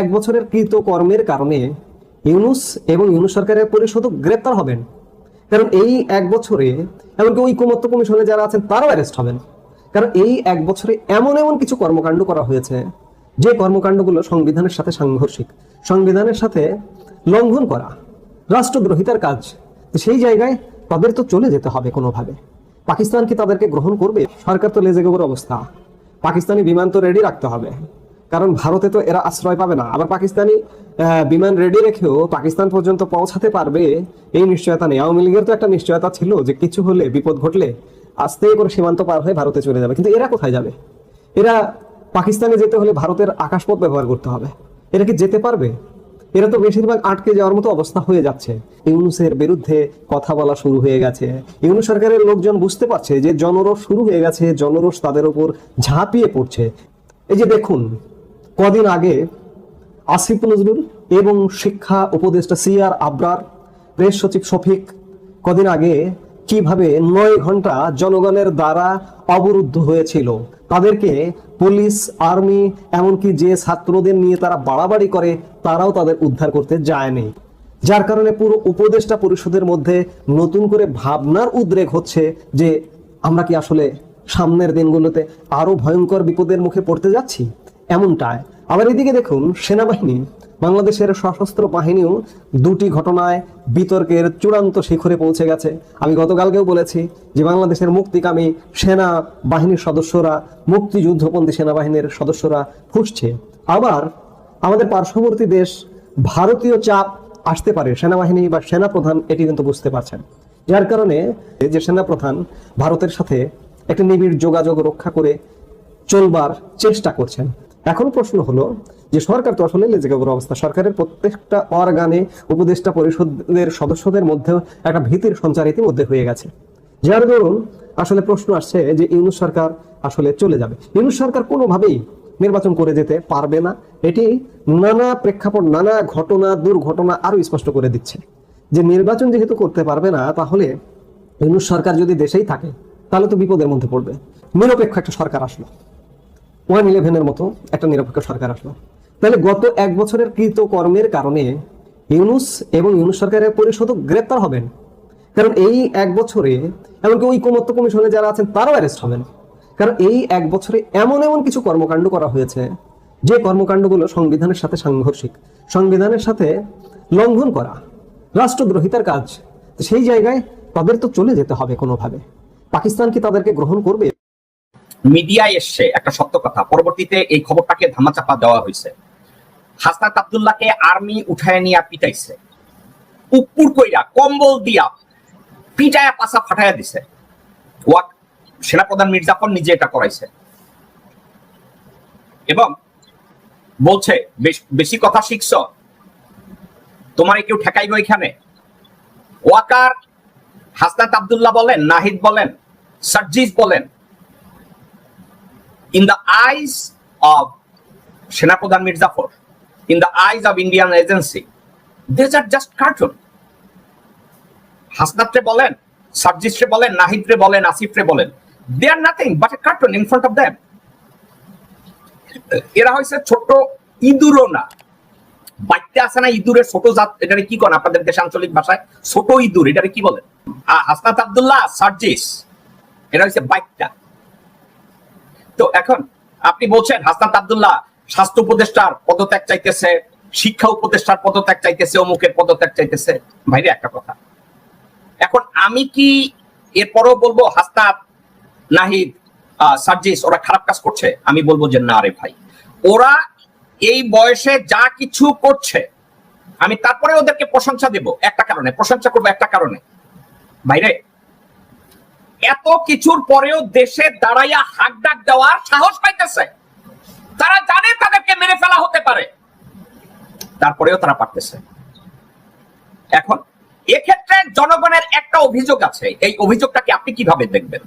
এক বছরের কৃত কর্মের কারণে ইউনুস এবং ইউনুস সরকারের পরিষদ গ্রেপ্তার হবেন। কারণ এই এক বছরে, এমনকি ঐকমত্য কমিশনে যারা আছেন, তারাও অ্যারেস্ট হবেন। কারণ এই এক বছরে এমন এমন কিছু কর্মকাণ্ড করা হয়েছে, যে কর্মকাণ্ডগুলো সংবিধানের সাথে সাংঘর্ষিক, সংবিধানের সাথে লঙ্ঘন করা, রাষ্ট্রদ্রোহিতার কাজ, সেই জায়গায় তাদের তো চলে যেতে হবে কোনোভাবে। পাকিস্তান কি তাদেরকে গ্রহণ করবে? সরকার তো লেজে গোবর অবস্থা। পাকিস্তানি বিমান তো রেডি রাখতে হবে। কারণ ভারতে তো এরা আশ্রয় পাবে না। আবার পাকিস্তানি বিমান রেডি রেখেও পাকিস্তান পর্যন্ত পৌঁছাতে পারবে এই নিশ্চয়তা নেই। আওয়ামী লীগের তো একটা নিশ্চয়তা ছিল যে কিছু হলে, বিপদ ঘটলে আস্তে করে সীমান্ত পার হয়ে ভারতে চলে যাবে। কিন্তু এরা কোথায় যাবে? এরা পাকিস্তানে যেতে হলে ভারতের আকাশপথ ব্যবহার করতে হবে। এরা কি যেতে পারবে? এরা তো বেশিরভাগ আটকে যাওয়ার মতো অবস্থা হয়ে যাচ্ছে। ইউনুসের বিরুদ্ধে কথা বলা শুরু হয়ে গেছে। ইউনুস সরকারের লোকজন বুঝতে পারছে যে জনরোষ শুরু হয়ে গেছে, জনরোষ তাদের উপর ঝাঁপিয়ে পড়ছে। এই যে দেখুন কদিন আগে আসিফ নজরুল এবং শিক্ষা উপদেষ্টা সিআর আবরার প্রেস সচিব শফিক কদিন আগে কীভাবে নয় ঘণ্টা জনগণের দ্বারা অবরুদ্ধ হয়েছিল, তাদেরকে পুলিশ, আর্মি, এমনকি যে ছাত্রদের নিয়ে তারা বাড়াবাড়ি করে, তারাও তাদের উদ্ধার করতে যায়নি। যার কারণে পুরো উপদেষ্টা পরিষদের মধ্যে নতুন করে ভাবনার উদ্রেক হচ্ছে যে আমরা কি আসলে সামনের দিনগুলোতে আরও ভয়ঙ্কর বিপদের মুখে পড়তে যাচ্ছি? এমনটায় আবার এদিকে দেখুন, সেনাবাহিনী, বাংলাদেশের সশস্ত্র বাহিনীও দুটি ঘটনায় বিতর্কের চূড়ান্ত শিখরে পৌঁছে গেছে। আমি গতকালকেও বলেছি যে বাংলাদেশের মুক্তিকামী সেনা বাহিনীর সদস্যরা, মুক্তিযুদ্ধপন্থী সেনাবাহিনীর সদস্যরা ফুসছে আবার আমাদের পার্শ্ববর্তী দেশ, ভারতীয় চাপ আসতে পারে। সেনাবাহিনী বা সেনাপ্রধান এটি কিন্তু বুঝতে পারছেন। যার কারণে যে সেনাপ্রধান, ভারতের সাথে একটা নিবিড় যোগাযোগ রক্ষা করে চলবার চেষ্টা করছেন। এখন প্রশ্ন হলো যে সরকার তো আসলে লেজেকাবর অবস্থা। সরকারের প্রত্যেকটা অর্গানে উপদেষ্টা পরিষদের সদস্যদের মধ্যেও একটা ভীতির সঞ্চার ইতিমধ্যে হয়ে গেছে। যার দরুন আসলে প্রশ্ন আসছে যে ইউনুস সরকার আসলে চলে যাবে। ইউনুস সরকার কোনোভাবেই নির্বাচন করে যেতে পারবে না। এটি নানা প্রেক্ষাপট, নানা ঘটনা, দুর্ঘটনা আরও স্পষ্ট করে দিচ্ছে। যে নির্বাচন যেহেতু করতে পারবে না, তাহলে ইউনুস সরকার যদি দেশেই থাকে, তাহলে তো বিপদের মধ্যে পড়বে। নিরপেক্ষ একটা সরকার আসলো। ওয়ান ইলেভেনের মতো একটা নিরপেক্ষ সরকার আসলো। তাহলে গত এক বছরের কৃত কর্মের কারণে ইউনুস এবং ইউনুস সরকারের পরিষদ গ্রেপ্তার হবেন। কারণ এই এক বছরে, এমনকি ঐকমত্য কমিশনে যারা আছেন, তারাও অ্যারেস্ট হবেন। কারণ এই এক বছরে এমন এমন কিছু কর্মকাণ্ড করা হয়েছে, যে কর্মকাণ্ডগুলো সংবিধানের সাথে সাংঘর্ষিক, সংবিধানের সাথে লঙ্ঘন করা, রাষ্ট্রদ্রোহিতার কাজ, সেই জায়গায় তাদের তো চলে যেতে হবে কোনোভাবে। পাকিস্তান কি তাদেরকে গ্রহণ করবে? মিডিয়ায় এসছে একটা সত্য কথা, পরবর্তীতে এই খবরটাকে ধামাচাপা দেওয়া হয়েছে। হাসনাত আব্দুল্লাহকে আর্মি উঠায় নিয়ে পিটাইছে। উপুর কইরা, কম্বল দিয়া পিটায়া পাশা ফাটাইয়া দিছে। ওয়াক, সেনাপ্রধান মির্জাফর নিজে এটা করাইছে। এবং বলছে, বেশ- কথা শিখছ। তোমার কেউ ঠেকাইব এখানে? ওয়াকার হাসনাত আব্দুল্লাহ বলেন, নাহিদ বলেন সার্জিস বলেন in the eyes of Senaprodan Mirzafar, in the eyes of Indian agency, these are just cartoon. হাসনাত্রে বলেন সার্জিস্টে বলেন নাহিদরে বলেন আসিফরে বলেন they are nothing but a cartoon in front of them এরা হয়েছে ছোট ইঁদুরও না। বাচ্চা আছে না ইঁদুরের ছোট জাত এটারে কি করেন আপনাদের দেশে আঞ্চলিক ভাষায়? ছোট ইঁদুর এটারে কি বলেন হাসনাত আবদুল্লাহ সার্জিস এটা হচ্ছে বাচ্চা তো এখন আপনি বলছেন হাসনাত আব্দুল্লাহ স্বাস্থ্য উপদেষ্টার পদত্যাগ চাইতেছে, শিক্ষা উপদেষ্টার পদত্যাগ চাইতেছে, অমুকের পদত্যাগ চাইতেছে। ভাইরে, একটা কথা। এখন আমি কি এরপরও বলব হাসনাত, নাহিদ সার্জিস, ওরা খারাপ কাজ করছে? আমি বলব যে না রে ভাই। ওরা এই বয়সে যা কিছু করছে, আমি তারপরে ওদেরকে প্রশংসা দেব। একটা কারণে, প্রশংসা করব একটা কারণে। ভাইরে এত কিছুর পরেও দেশে দাঁড়াইয়া হাক ডাক দেওয়ার সাহস পাইতেছে। তারা জানে তাদেরকে মেরে ফেলা হতে পারে। তারপরেও তারা পারতেছে। এখন এক্ষেত্রে জনগণের একটা অভিযোগ আছে। এই অভিযোগটাকে আপনি কীভাবে দেখবেন?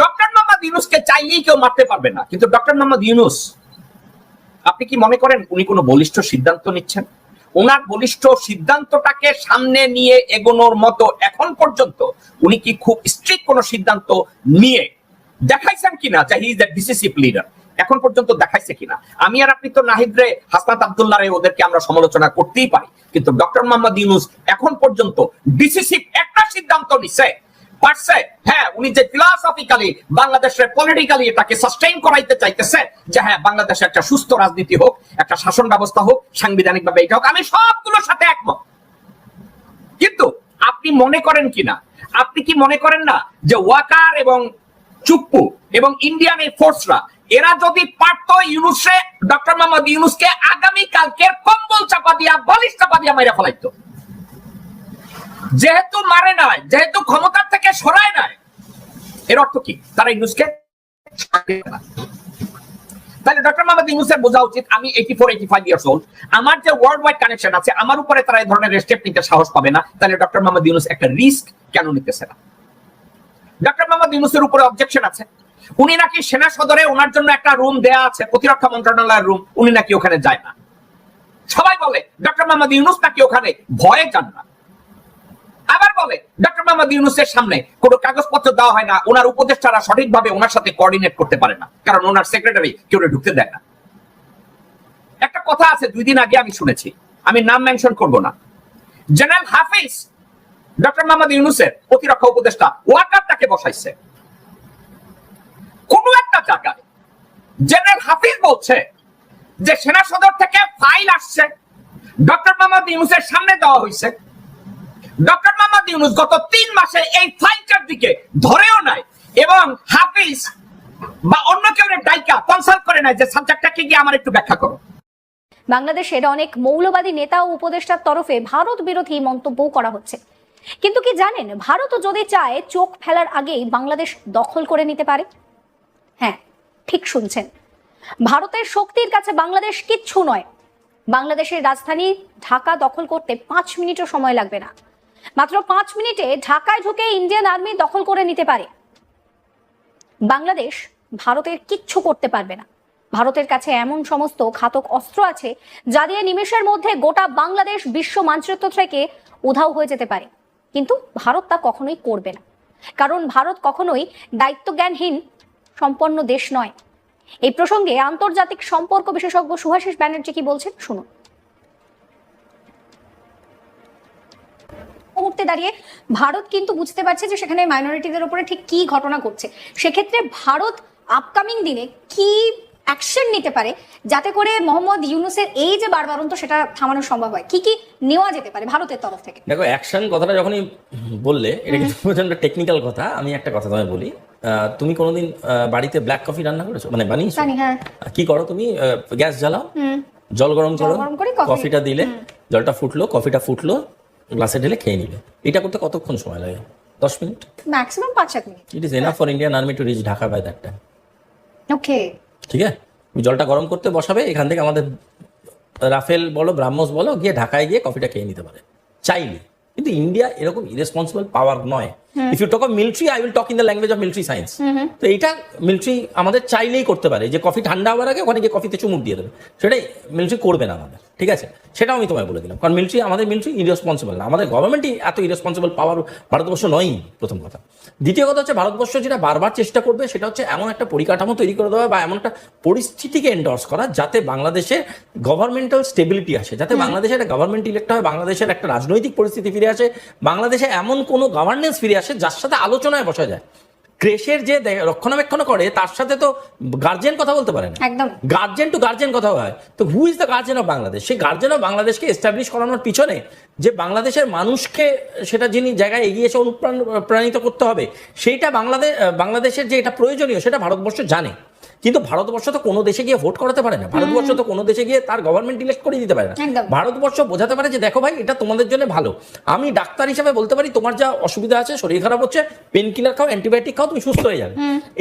ডক্টর মোহাম্মদ ইউনুসকে চাইলেই কেউ মারতে পারবে না। কিন্তু ডক্টর মোহাম্মদ ইউনুস, আপনি কি মনে করেন উনি কোনো বলিষ্ঠ সিদ্ধান্ত নিচ্ছেন? ওনার বলিষ্ঠ সিদ্ধান্তটাকে সামনে নিয়ে এগোনোর মতো এখন পর্যন্ত উনি কি খুব স্ট্রিক্ট কোনো সিদ্ধান্ত নিয়ে দেখাইছেন কিনা যে he is the decisive leader এখন পর্যন্ত দেখাইছে কিনা? আমি আর আপনি তো নাহিদ রে, হাসনাত আব্দুল্লাহ ওদেরকে আমরা সমালোচনা করতেই পারি। কিন্তু ডক্টর মোহাম্মদ ইউনুস এখন পর্যন্ত ডিসিসিভ একটা সিদ্ধান্ত নিছে। পারছে? হ্যাঁ উনি যে ফিলসফিক্যালি বাংলাদেশের পলিটিক্যালি এটাকে সাস্টেইন করাইতে চাইতেছে, যে হ্যাঁ বাংলাদেশে একটা সুস্থ রাজনীতি হোক, একটা শাসন ব্যবস্থা হোক সাংবিধানিক ভাবে এটা হোক, আমি সবগুলোর সাথে একমত। কিন্তু আপনি মনে করেন কিনা আপনি কি মনে করেন না যে ওয়াকার এবং চুপ্পু এবং ইন্ডিয়ান এই ফোর্সরা, এরা যদি পারতো ইউনুসে, ডক্টর মোহাম্মদ ইউনুসকে আগামী কালকের কম্বল চাপা দিয়া, বালিশ চাপা দিয়া মেরে ফেলাইতো? যেহেতু মারে নাই, যেহেতু ক্ষমতার থেকে সরায় নাই, এর অর্থ কি? তারা ইউনুসকে তাহলে ডক্টর ইউনুসের বোঝা উচিত, আমি eighty four eighty five years old আমার যে ওয়ার্ল্ড ওয়াইড কানেকশন আছে, আমার উপরে তারা এই ধরনের স্টেপ নিতে সাহস পাবে না, তাহলে ডক্টর ইউনুস একটা রিস্ক কেন নিতেছে না? ডক্টর মোহাম্মদ ইউনুসের উপরে অবজেকশন আছে। উনি নাকি সেনা সদরে ওনার জন্য একটা রুম দেয়া আছে, প্রতিরক্ষা মন্ত্রণালয়ের রুম উনি নাকি ওখানে যায় না। সবাই বলে, ডক্টর মোহাম্মদ ইউনুস নাকি ওখানে ভয়ে যান না। আবার বলে, ডক্টর মোহাম্মদ ইউনুসের সামনে কোনো কাগজপত্র দেওয়া হয় না, ওনার উপদেষ্টারা সঠিকভাবে ওনার সাথে কোঅর্ডিনেট করতে পারে না, কারণ ওনার সেক্রেটারি কেউ ঢুকতে দেয় না। একটা কথা আছে, দুই দিন আগে আমি শুনেছি, আমি নাম মেনশন করব না। জেনারেল হাফিজ ডক্টর মোহাম্মদ ইউনুসের প্রতিরক্ষা উপদেষ্টা, ওয়াকার তাকে বসাইছে। কোন একটা জায়গায় জেনারেল হাফিজ বলছে যে, সেনা সদর থেকে ফাইল আসছে, ডক্টর মোহাম্মদ ইউনুসের সামনে দেওয়া হয়েছে। ডক্টর মোহাম্মদ ইউনুস গত তিন মাসে এই ফাইলটার দিকে ধরেও নাই এবং হাফিজ বা অন্য কেউ ডাইকা কনসাল্ট করে নাই যে সাবজেক্টটাকে গিয়ে আমার একটু ব্যাখ্যা করো। বাংলাদেশের অনেক মৌলবাদী নেতা ও উপদেষ্টার তরফে ভারত বিরোধী মন্তব্য করা হচ্ছে। কিন্তু কি জানেন, ভারত যদি চায় চোখ ফেলার আগেই বাংলাদেশ দখল করে নিতে পারে? হ্যাঁ ঠিক শুনছেন। ভারতের শক্তির কাছে বাংলাদেশ কিচ্ছু নয়। বাংলাদেশের রাজধানী ঢাকা দখল করতে পাঁচ মিনিটও সময় লাগবে না। মাত্র পাঁচ মিনিটে ঢাকায় ঢুকে ইন্ডিয়ান আর্মি দখল করে নিতে পারে। বাংলাদেশ ভারতের কিচ্ছু করতে পারবে না। ভারতের কাছে এমন সমস্ত ঘাতক অস্ত্র আছে যা দিয়ে নিমেষের মধ্যে গোটা বাংলাদেশ বিশ্ব মানচিত্র থেকে উধাও হয়ে যেতে পারে। কিন্তু ভারত তা কখনোই করবে না। কারণ ভারত কখনোই দায়িত্বজ্ঞানহীন সম্পন্ন দেশ নয়। এই প্রসঙ্গে আন্তর্জাতিক সম্পর্ক বিশেষজ্ঞ সুভাষিস ব্যানার্জি কি বলছেন? শুনুন। মুহূর্তে দাঁড়িয়ে ভারত কিন্তু বুঝতে পারছে যে সেখানে মাইনরিটিদের উপরে ঠিক কি ঘটনা ঘটছে। সেক্ষেত্রে ভারত আপকামিং দিনে কি অ্যাকশন নিতে পারে যাতে করে মোহাম্মদ ইউনুসের এই যে বারবারন্ত সেটা থামানো সম্ভব হয়? কি কি নেওয়া যেতে পারে ভারতের তরফ থেকে? দেখো অ্যাকশন কথাটা যখনই বললে এটা কিন্তু প্রচণ্ড টেকনিক্যাল কথা। আমি একটা কথা তোমায় বলি। তুমি কোনোদিন বাড়িতে ব্ল্যাক কফি রান্না করেছ? মানে বানিয়েছো? হ্যাঁ। কি করো তুমি? গ্যাস জ্বালাও। জল গরম করো। গরম করে কফিটা দিলে জলটা ফুটলো কফিটা ফুটলো। গ্লাসে ঢেলে খেয়ে নিবে। এটা করতে কতক্ষণ সময় লাগে? দশ মিনিট? ম্যাক্সিমাম পাঁচ সাত minute. It is enough for Indian army to reach Dhaka by that time okay ঠিক আছে? জলটা গরম করতে বসাবে এখান থেকে আমাদের রাফেল বলো ব্রাহ্মস বলো গিয়ে ঢাকায় গিয়ে কফিটা খেয়ে নিতে পারে। চাইলে। কিন্তু ইন্ডিয়া এরকম ইরেসপন্সিবল পাওয়ার নয়। If you talk of military I will talk in the language of military science তো এটা মিলিটারি আমাদের চাইলেই করতে পারে। যে কফি ঠান্ডা হওয়ার আগে ওখানে গিয়ে কফিতে চুমুক দিয়ে দেবে। সেটাই মিলিটারি করবে না আমাদের। ঠিক আছে? সেটাও আমি তোমায় বলে দিলাম। কারণ মিলিটারি আমাদের মিলিটারি ইরেসপন্সিবল না। আমাদের গভর্নমেন্টই এত ইরেসপন্সিবল পাওয়ার ভারতবর্ষ নয়ই প্রথম কথা। দ্বিতীয় কথা হচ্ছে ভারতবর্ষ যেটা বারবার চেষ্টা করবে সেটা হচ্ছে এমন একটা পরিকাঠামো তৈরি করে দেওয়া বা এমন একটা পরিস্থিতিকে এন্ডর্স করা যাতে বাংলাদেশে গভর্নমেন্টাল স্টেবিলিটি আসে যাতে বাংলাদেশে একটা গভর্নমেন্ট ইলেক্ট হয় বাংলাদেশের একটা রাজনৈতিক পরিস্থিতি ফিরে আসে বাংলাদেশে এমন কোনো গভর্নেন্স ফিরে আসে যার সাথে আলোচনায় বসা যায়। ক্রেশের যে রক্ষণাবেক্ষণ করে তার সাথে তো গার্জেন কথা বলতে পারে না। একদম। গার্জেন টু গার্জেন কথা হয়। তো who is the guardian of Bangladesh সেই গার্জেন অফ বাংলাদেশকে এস্টাবলিশ করানোর পিছনে যে বাংলাদেশের মানুষকে সেটা যিনি জায়গায় এগিয়ে এসে অনুপ্রাণিত করতে হবে সেইটা বাংলাদেশ বাংলাদেশের যে এটা প্রয়োজনীয় সেটা ভারতবর্ষ জানে। কিন্তু ভারতবর্ষ তো কোনো দেশে গিয়ে ভোট করাতে পারে না। ভারতবর্ষ তো কোনো দেশে গিয়ে তার গভর্নমেন্ট ইলেক্ট করে দিতে পারে না। ভারতবর্ষ বোঝাতে পারে যে দেখো ভাই এটা তোমাদের জন্য ভালো। আমি ডাক্তার হিসেবে বলতে পারি তোমার যা অসুবিধা আছে শরীর খারাপ হচ্ছে পেন কিলার খাও অ্যান্টিবায়োটিক খাও তুমি সুস্থ হয়ে যাবে।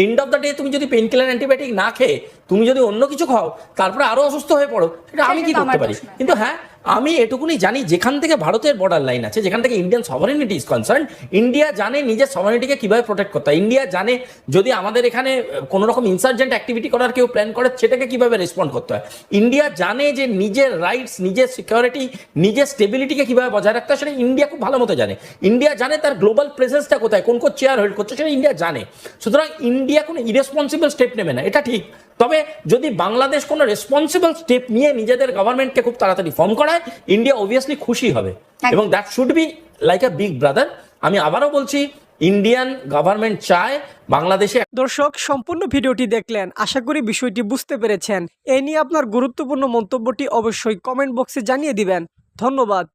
এন্ড অফ দ্য ডে তুমি যদি পেন কিলার অ্যান্টিবায়োটিক না খেয়ে তুমি যদি অন্য কিছু খাও তারপরে আরও অসুস্থ হয়ে পড়ো সেটা আমি কি করতে পারি? কিন্তু হ্যাঁ আমি এটুকুনি জানি, যেখান থেকে ভারতের বর্ডার লাইন আছে, যেখান থেকে Indian sovereignty is concern India জানে নিজের সভারেনিটিকে কীভাবে প্রোটেক্ট করতে হয়। ইন্ডিয়া জানে যদি আমাদের এখানে কোনো রকম ইনসার্জেন্ট অ্যাক্টিভিটি করার কেউ প্ল্যান করে, সেটাকে কীভাবে রেসপন্ড করতে হয়? ইন্ডিয়া জানে যে নিজের রাইটস নিজের সিকিউরিটি নিজের স্টেবিলিটিকে কীভাবে বজায় রাখতে হয়, সেটা ইন্ডিয়া খুব ভালো মতো জানে। ইন্ডিয়া জানে তার গ্লোবাল প্রেসেন্সটা কোথায়, কোন কোন চেয়ার হোল্ড করছে, সেটা ইন্ডিয়া জানে। সুতরাং ইন্ডিয়া কোনো ইরেসপন্সিবল স্টেপ নেবে না, এটা ঠিক। তবে যদি বাংলাদেশ কোনো রেসপন্সিবল স্টেপ নিয়ে নিজেদের গভর্নমেন্টকে খুব তাড়াতাড়ি ফর্ম করায় ইন্ডিয়া অবভিয়াসলি খুশি হবে। এবং that should be like a big brother আমি আবারও বলছি ইন্ডিয়ান গভর্নমেন্ট চায় বাংলাদেশে দর্শক সম্পূর্ণ ভিডিওটি দেখলেন। আশা করি বিষয়টি বুঝতে পেরেছেন। এ নিয়ে আপনার গুরুত্বপূর্ণ মন্তব্যটি অবশ্যই কমেন্ট বক্সে জানিয়ে দিবেন। ধন্যবাদ।